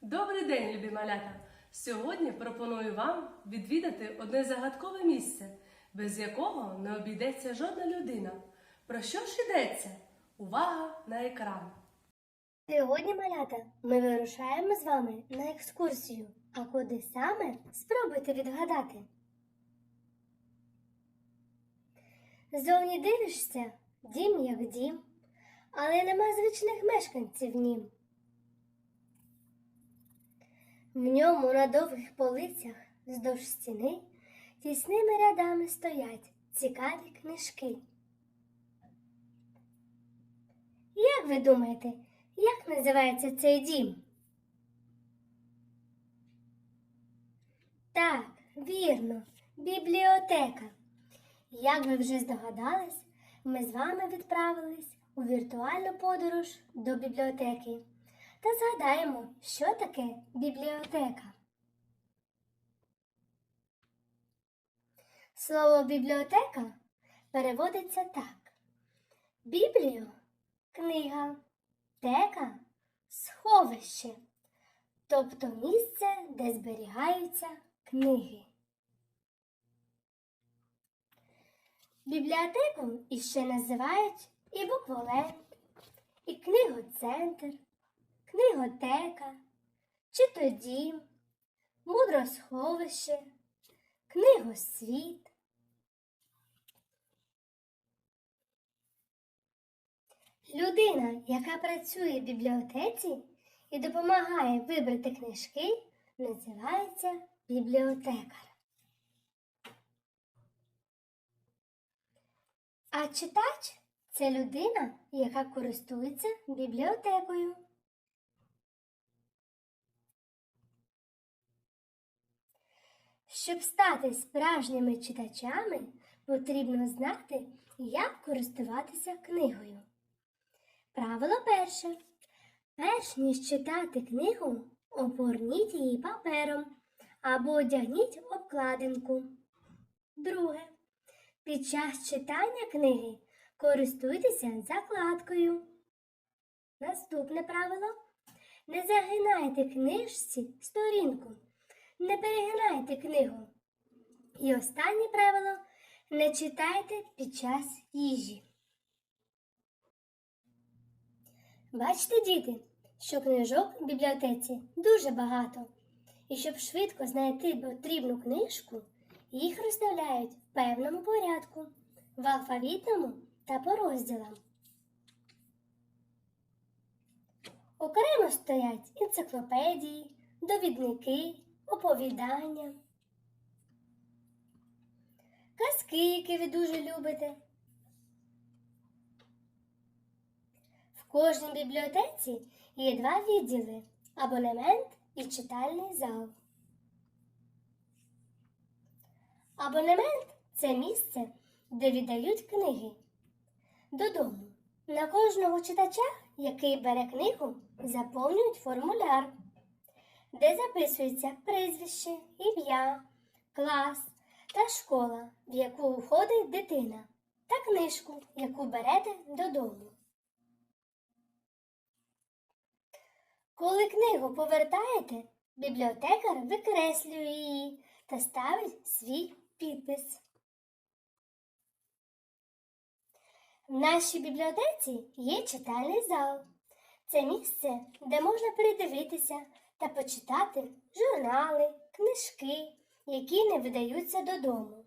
Добрий день, любі малята! Сьогодні пропоную вам відвідати одне загадкове місце, без якого не обійдеться жодна людина. Про що ж йдеться? Увага на екран! Сьогодні, малята, ми вирушаємо з вами на екскурсію. А куди саме спробуйте відгадати. Зовні дивишся, дім як дім, але нема звичних мешканців в нім. В ньому на довгих полицях вздовж стіни тісними рядами стоять цікаві книжки. Як ви думаєте, як називається цей дім? Так, вірно, бібліотека. Як ви вже здогадались, ми з вами відправились у віртуальну подорож до бібліотеки та згадаємо, що таке бібліотека. Слово бібліотека переводиться так: бібліо книга, тека сховище, тобто місце, де зберігаються книги. Бібліотеку іще називають і букволенд, і книгоцентр, книготека, чи то дім, мудросховище, книгосвіт. Людина, яка працює в бібліотеці і допомагає вибрати книжки, називається бібліотекар. А читач це людина, яка користується бібліотекою. Щоб стати справжніми читачами, потрібно знати, як користуватися книгою. Правило перше. Перш ніж читати книгу, обгорніть її папером або одягніть обкладинку. Друге. Під час читання книги користуйтеся закладкою. Наступне правило. Не загинайте книжці сторінку. Не перегинайте книгу. І останнє правило не читайте під час їжі. Бачите, діти, що книжок в бібліотеці дуже багато. І щоб швидко знайти потрібну книжку, їх розставляють в певному порядку, в алфавітному та по розділам. Окремо стоять енциклопедії, довідники, оповідання, казки, які ви дуже любите. В кожній бібліотеці є два відділи абонемент і читальний зал. Абонемент це місце, де віддають книги. Додому. На кожного читача, який бере книгу, заповнюють формуляр, де записується прізвище, ім'я, клас та школа, в яку входить дитина, та книжку, яку берете додому. Коли книгу повертаєте, бібліотекар викреслює її та ставить свій підпис. В нашій бібліотеці є читальний зал. Це місце, де можна передивитися та почитати журнали, книжки, які не видаються додому.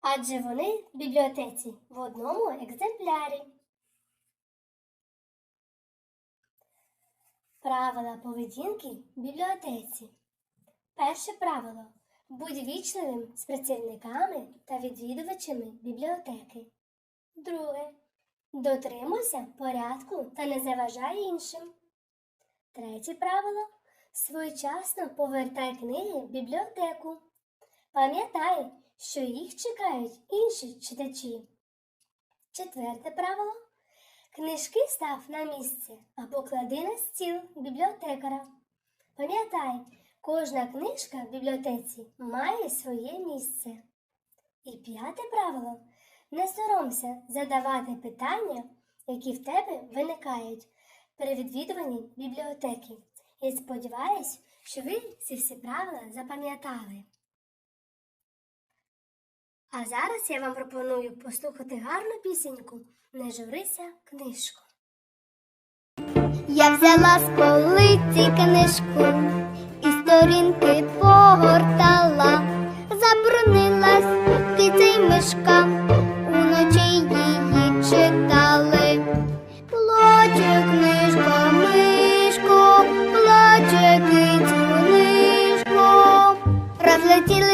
Адже вони в бібліотеці в одному екземплярі. Правила поведінки в бібліотеці. Перше правило. Будь вічливим з працівниками та відвідувачами бібліотеки. Друге. Дотримуйся порядку та не заважай іншим. Третє правило. Своєчасно повертай книги в бібліотеку. Пам'ятай, що їх чекають інші читачі. Четверте правило. Книжки став на місце або клади на стіл бібліотекара. Пам'ятай, кожна книжка в бібліотеці має своє місце. І п'яте правило не соромся задавати питання, які в тебе виникають, при відвідуванні бібліотеки. Я сподіваюся, що ви ці всі правила запам'ятали. А зараз я вам пропоную послухати гарну пісеньку Не журися книжку. Я взяла з полиці книжку і сторінки погортала, забронилась киця й мишка,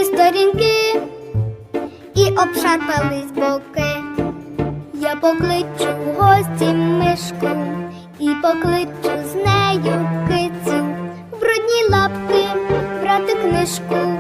розлетіли сторінки і обшарпались боки. Я покличу в гості мишку і покличу з нею кицю в брудні лапки брати книжку